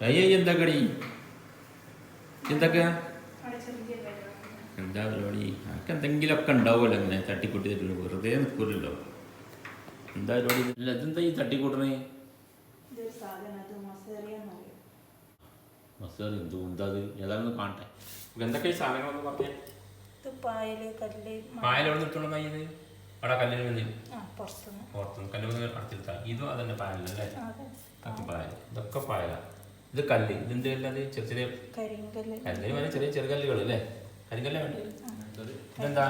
അയ്യോ എന്താ കടി എന്തൊക്കെയാ എന്താ പരിപാടി? അനക്ക് എന്തെങ്കിലുമൊക്കെ ഉണ്ടാവുമല്ലോ അങ്ങനെ തട്ടിക്കൂട്ടി തരുള്ളൂ വെറുതെ നിൽക്കൂലല്ലോ എന്താ പരിപാടി? അല്ല ഇതെന്താ ഈ തട്ടിക്കൂട്ടണേ? മസാല എന്തോ എന്താ അത് ഏതാണെന്ന് കാണട്ടെ. എന്തൊക്കെ ഈ സാധനങ്ങളെന്ന് പറഞ്ഞേ? പായൽ കല്ല് പായലോട് നിർത്തോളം അവിടെ കല്ലിന് വന്നില്ല ആ പുറത്തുനിന്ന്. പുറത്തുനിന്ന്. കല്ല് അടുത്തിരുത്താം. ഇതും അതന്നെ പായലല്ലേ? ഇതൊക്കെ പായൽ ഇതൊക്കെ പായല. ഇത് കല്ല്. ഇതിന്റെ അല്ലാതെ ചെറിയ ചെറിയ കരിങ്കല്ല്. കല്ലിന് ചെറിയ ചെറിയ ചെറുകല്ലുകൾ അല്ലേ? കരിങ്കല്ല വേണ്ട? ഇതെന്താ?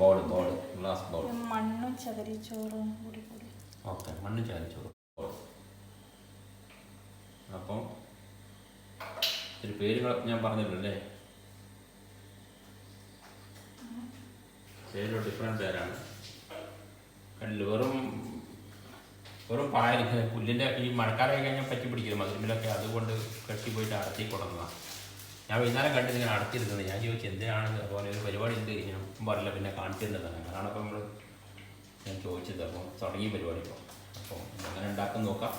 ബോൾ ബോൾ ഗ്ലാസ് ബോൾ മണ്ണും ചകരിച്ചോറും കൂടി കൂടി. ഓക്കെ. മണ്ണ് ചകരിച്ചോറും അപ്പം ഒരു പേരുകൾ ഞാൻ പറഞ്ഞല്ലോ അല്ലേ പേരിലോ ഡിഫറെന്റ് പേരാണ്. കല്ല്. വെറും വെറും പായൽ പുല്ലിന്റെ ഈ മഴക്കാലമായി കഴിഞ്ഞാൽ പറ്റി പിടിക്കരുത് മധുരമിലൊക്കെ അതുകൊണ്ട് കെട്ടി പോയിട്ട് അടത്തി കൊണ്ടുവന്നതാണ് ഞാൻ വൈകുന്നേരം കണ്ടിട്ട് ഇങ്ങനെ അടത്തിരുന്നത് ഞാൻ ചോദിച്ചു എന്തിനാണ് അതുപോലെ ഒരു പരിപാടി ഉണ്ട് ഞാൻ പറയില്ല പിന്നെ കാണിച്ചിരുന്നതാണ് അതാണ് അപ്പോൾ നമ്മൾ ഞാൻ ചോദിച്ചത്. അപ്പോൾ തുടങ്ങിയ പരിപാടി ഇപ്പോൾ അപ്പോൾ അങ്ങനെ ഉണ്ടാക്കാൻ നോക്കാം.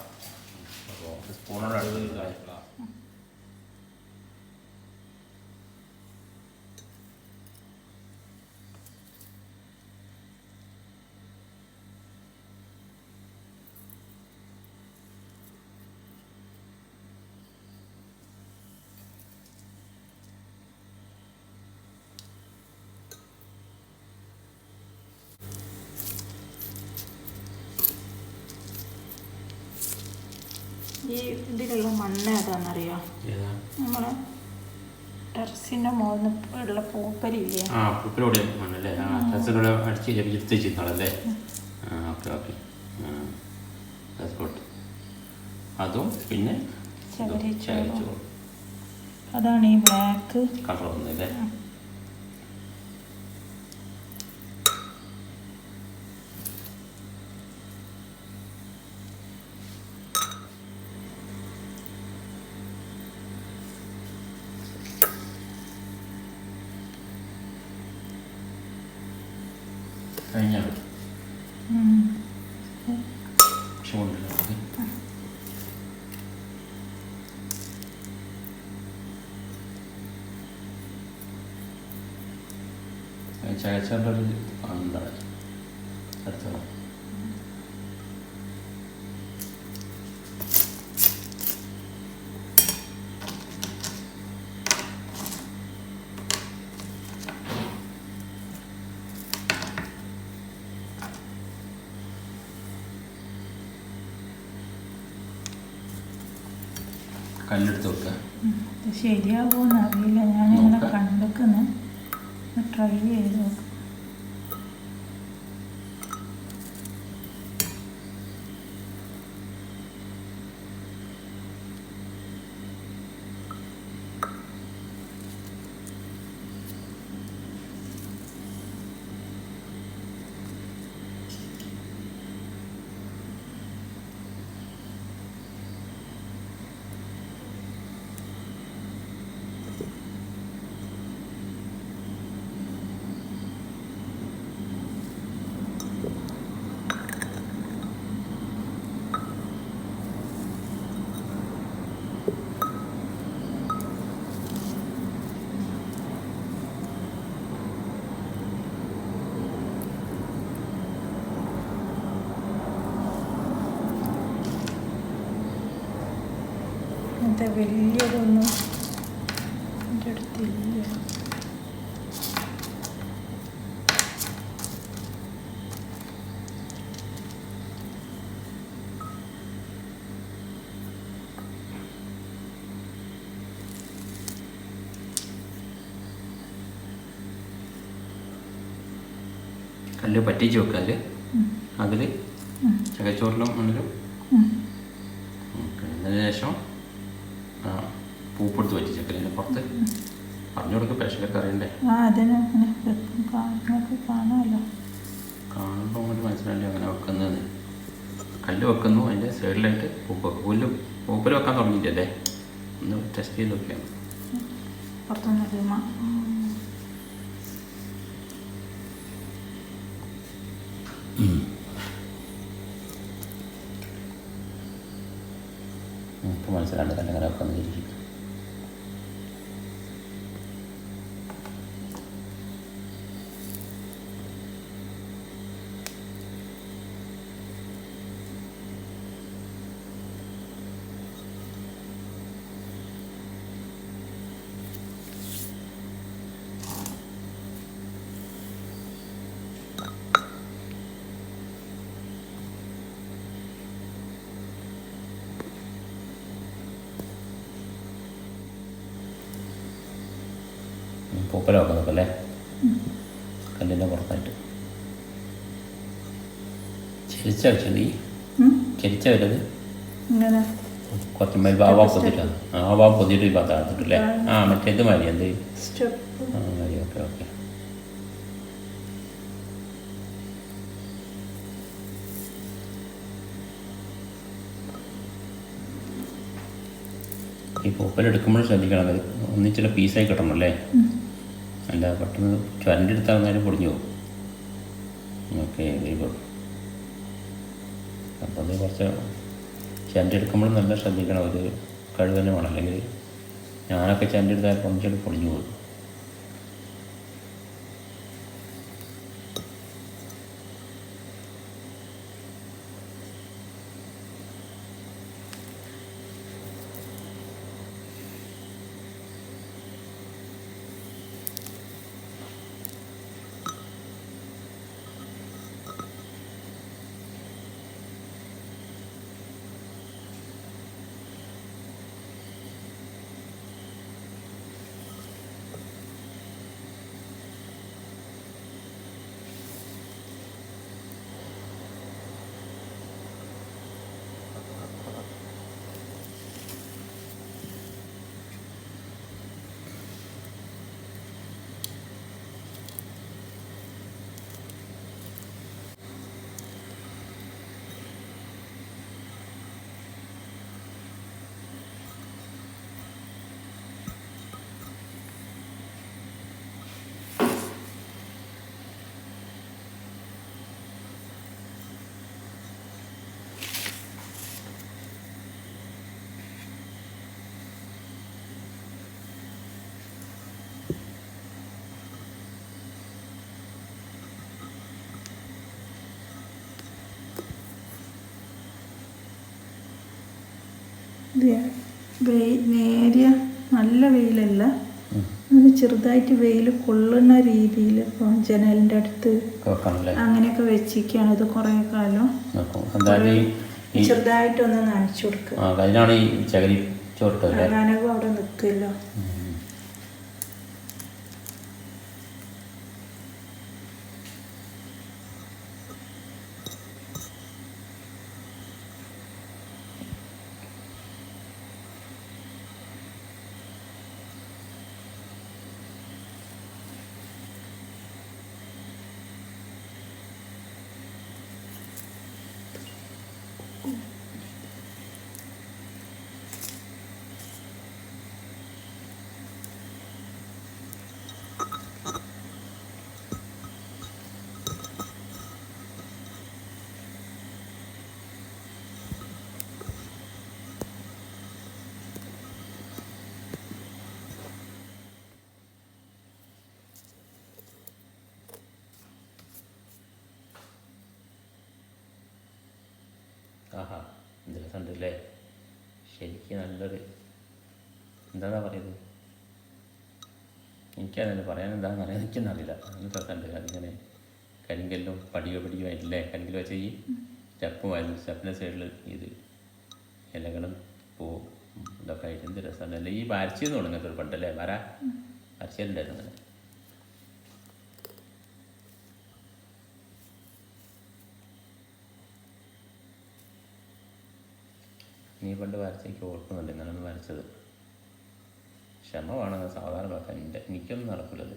അപ്പോൾ സ്പൂണോട് അടുത്ത് ഈ ഇതിലുള്ള മണ്ണ് ഏതാണെന്നറിയോ ഏതാ? നമ്മളെ ടെറസിന്റെ മുകളിൽ ഉള്ള പൂപ്പലില്ലേ? ആ ഉപ്പിലൂടെ മണ്ണല്ലേ? ആ ടെസ്റ്റോടെ അടിച്ച് എടുത്ത് വെച്ചിരുന്നാളല്ലേ ആ ഓക്കെ ഓക്കെ. ഗുഡ് അതും പിന്നെ. അതാണ് ഈ ബ്ലാക്ക് കളർ വന്നല്ലേ കഴിഞ്ഞാൽ ചൂണ്ടല്ലോ ചകച്ചേണ്ട ഒരു കല്ലെടുത്ത് വെക്കുക ശരിയാകുമെന്ന് അറിയില്ല. ഞാനിങ്ങനെ ഇങ്ങനെ കണ്ടെക്കുന്നു. ട്രൈ ചെയ്ത് നോക്കാം. ഇത് വലിയതൊന്നും എന്റെ അടുത്തില്ല കല്ല് പറ്റിച്ച് വെക്കല്ല്. അതിൽ. ചകച്ചോറിലും മണ്ണിലും. അതിന് ശേഷം ആ പൂപ്പെടുത്ത് പറ്റിച്ചേക്കൽ അതിന്റെ പുറത്ത് പറഞ്ഞു പേശലൊക്കെ അറിയണ്ടേ ആ അതിന് അങ്ങനെ വെക്കും നിങ്ങൾക്ക് കാണാമല്ലോ. കാണുമ്പോൾ അങ്ങോട്ട് മനസ്സിലായില്ലേ അങ്ങനെ വെക്കുന്നത് കല്ല് വെക്കുന്നു അതിന്റെ സൈഡിലായിട്ട് പൂപ്പ്. വെക്കും. പുല്ല് പൂപ്പൽ വെക്കാൻ തുടങ്ങിയിട്ടല്ലേ? ഒന്ന് ടെസ്റ്റ് ചെയ്ത് നോക്കിയാണ് മനസ്സിലാണ്ട് മ- അങ്ങനെ പൂപ്പലമൊക്കെ നോക്കല്ലേ കല്ലിന്റെ പുറത്തായിട്ട്. ചരിച്ച വെച്ചത് ഈ ചെരിച്ച വരത്? കുറച്ച് മേൽ ബാബാ പൊതിട്ടാണ് ആ ബാബാ പൊതിയിട്ട് ഈ പത്താകത്തില്ലേ ആ മറ്റേത് മതി എന്ത്? ആ മതി ഓക്കെ ഓക്കെ. ഈ പൂപ്പലെടുക്കുമ്പോൾ ശ്രദ്ധിക്കണം അത്. ഒന്നിച്ചിട്ട് പീസായി കിട്ടണം അല്ലേ അല്ല പെട്ടെന്ന് ചുരന്റെ നേരം പൊടിഞ്ഞു പോകും. ഓക്കെ വെരി ഗുഡ് അപ്പോൾ അത് കുറച്ച് ചരണ്ടെടുക്കുമ്പോൾ നല്ല ശ്രദ്ധിക്കണം. ഒരു കഴിവ് തന്നെ വേണം. അല്ലെങ്കിൽ ഞാനൊക്കെ ചരണ്ടെടുത്താൽ കുറച്ചുകൂടി പൊടിഞ്ഞു പോകും. നേരിയ നല്ല വെയിലല്ല. ചെറുതായിട്ട് വെയിൽ കൊള്ളുന്ന രീതിയിൽ ഇപ്പം ജനലിന്റെ അടുത്ത് അങ്ങനെയൊക്കെ വെച്ചിരിക്കുകയാണ് ഇത് കുറേ കാലം. ചെറുതായിട്ടൊന്ന് നനച്ചു കൊടുക്കുക. അതിനാണ് ഈ ചകിരി ചോട്ടല്ലേ നനവ് അവിടെ നിൽക്കില്ലോ. എന്ത് അല്ലേ ശരിക്കും നല്ലൊരു എന്താണ് പറയുന്നത്? എനിക്കതല്ല പറയാൻ എന്താണെന്ന് അറിയാൻ എനിക്കെന്നറിയില്ല. നല്ല രസമുണ്ട് അതിങ്ങനെ കരിങ്കല്ലും പടിയോ പടിയോ ആയിട്ടില്ലേ കരിങ്കൽ വെച്ച ഈ സ്റ്റെപ്പും ആയിരുന്നു സ്റ്റെപ്പിന്റെ സൈഡിൽ ഇത് ഇലകളും പൂവും ഇതൊക്കെ ആയിട്ട് എന്ത് രസമുണ്ടല്ലേ ഈ വരച്ചെന്ന് തുടങ്ങിയത് പണ്ടല്ലേ? വര വരച്ചിട്ടുണ്ടായിരുന്നു അങ്ങനെ. നീ പണ്ട് വരച്ചേക്ക് ഓർക്കുന്നുണ്ട് ഇന്നലെ വരച്ചത്. ക്ഷമ വേണം സാധാരണ വെക്കാൻ എനിക്കൊന്നും നടക്കില്ലത്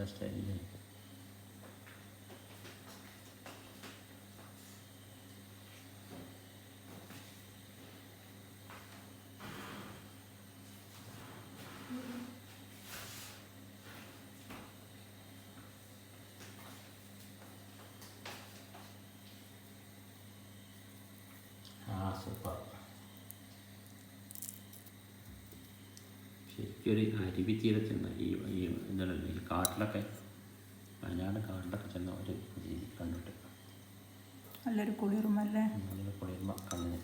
എന്താ സ്റ്റൈലിൽ ആ സൂപ്പർ ശരിക്കും ഒരു അരുവി തീരെ ചെന്ന ഈ ഈ എന്താണ് ഈ കാട്ടിലൊക്കെ വയനാട് കാട്ടിലൊക്കെ ചെന്ന ഒരു രീതി കണ്ടിട്ട്. നല്ലൊരു കുളിർമല്ലേ നല്ലൊരു കുളിർമ കണ്ണിന്.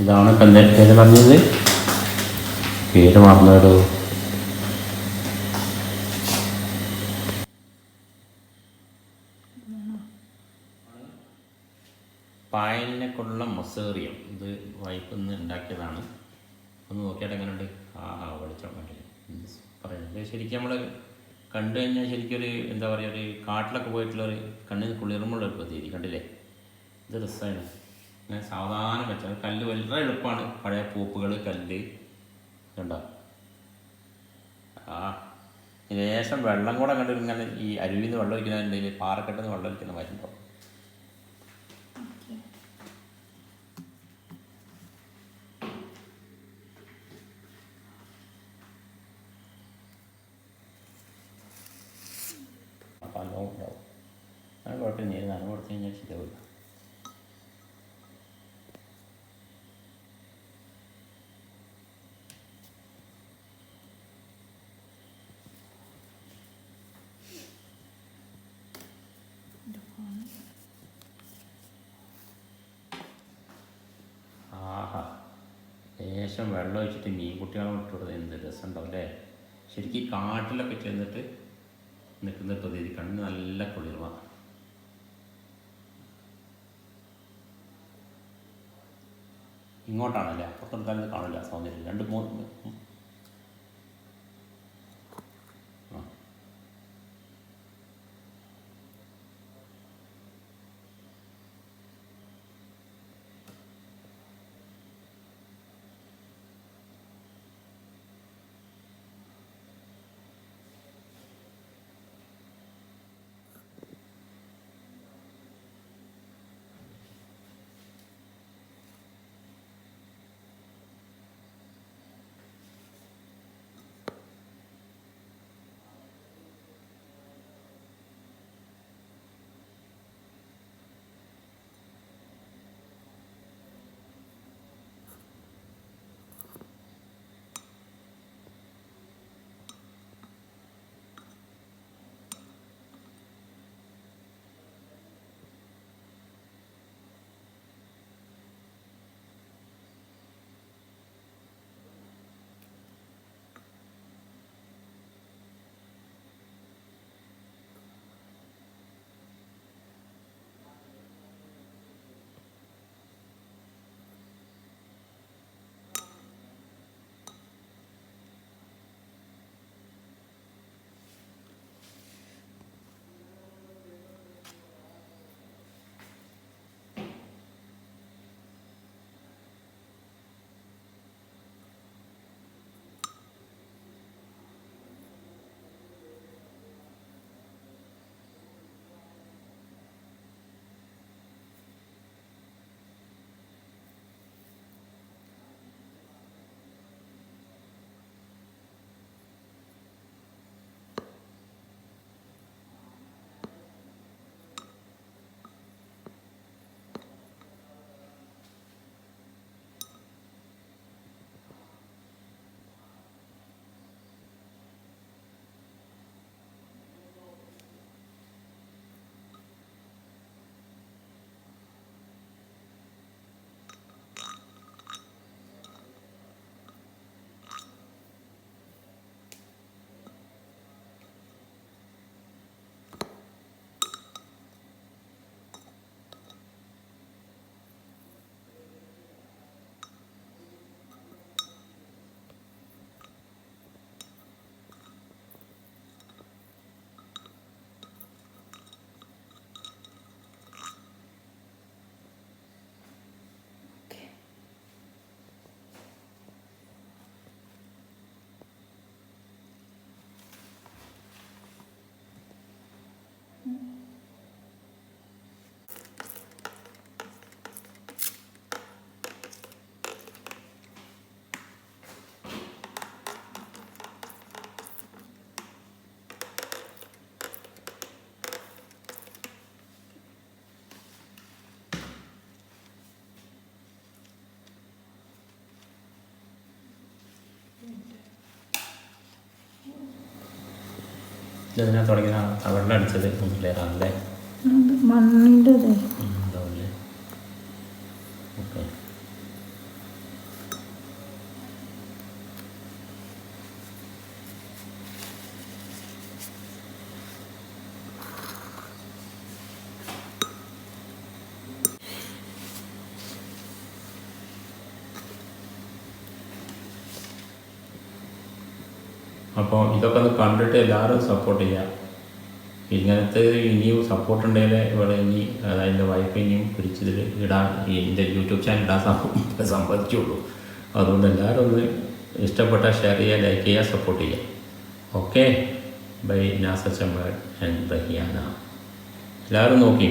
ഇതാണ് ഇപ്പം പേര് പറഞ്ഞത്. പേര് മറന്നിടൂ. പായലിനെക്കൊണ്ടുള്ള മൊസേറിയം. ഇത് വൈഫ് ഉണ്ടാക്കിയതാണ്. ഒന്ന് നോക്കിയാൽ എങ്ങനെയുണ്ട്? ആ വെളിച്ചം കണ്ടില്ല പറയുന്നത് ശരിക്കും നമ്മൾ കണ്ടു കഴിഞ്ഞാൽ ശരിക്കും ഒരു എന്താ പറയുക ഒരു കാട്ടിലൊക്കെ പോയിട്ടുള്ള ഒരു കണ്ണിന് കുളിർമുള്ള ഒരു പ്രതീതി. കണ്ടില്ലേ? ഇത് രസമാണ്. സാവധാനം വെച്ചാൽ കല്ല് വളരെ എളുപ്പമാണ് പഴയ പൂപ്പുകൾ കല്ല്. കണ്ടോ? ആ ലേശം വെള്ളം കൂടെ കണ്ടു ഇങ്ങനെ ഈ അരുവിൽ നിന്ന് വെള്ളം ഒഴിക്കുന്നതിന്റെ പാറക്കെട്ടിൽ നിന്ന് വെള്ളം ഒഴിക്കുന്ന മരുന്നോ അപ്പം ഉണ്ടാവും. അത് കുഴപ്പമില്ല. നനവ് കൊടുത്തു കഴിഞ്ഞാൽ ശരിയാവില്ല. ലേശം വെള്ളം ഒഴിച്ചിട്ട് മീൻ കുട്ടികളെ വിട്ടുകൊടുത്ത് എന്ത് രസമുണ്ടാവും അല്ലേ? ശരിക്കും കാട്ടിലൊക്കെ ചെന്നിട്ട് നിൽക്കുന്ന പ്രതീതി കണ്ണ് നല്ല കുളിർമ. ഇങ്ങോട്ടാണല്ലേ? അപ്പുറത്തെടുത്താലും കാണില്ല സൗന്ദര്യം. രണ്ട് മൂന്ന് ഇതിനെ തുടങ്ങിയ വെള്ളം അടിച്ചത് മണ്ണിന്റെ ഇതേ ഉണ്ടാവില്ലേ ഓക്കെ അപ്പോൾ ഇതൊക്കെ ഒന്ന് കണ്ടിട്ട് എല്ലാവരും സപ്പോർട്ട് ചെയ്യുക ഇങ്ങനത്തെ ഇനിയും സപ്പോർട്ട് ഉണ്ടെങ്കിൽ ഇവിടെ ഇനി അതായത് എന്റെ വൈഫ് ഇനിയും പിടിച്ചതിൽ ഇടാൻ എന്റെ യൂട്യൂബ് ചാനൽ ഇടാൻ സമ്മതിച്ചുള്ളൂ അതുകൊണ്ട് എല്ലാവരും ഒന്ന് ഇഷ്ടപ്പെട്ട ഷെയർ ചെയ്യുക ലൈക്ക് ചെയ്യുക സപ്പോർട്ട് ചെയ്യുക ഓക്കെ ബൈ നാസ ചമ്മൽ ആൻഡ് ബഹിയാന എല്ലാവരും നോക്കി.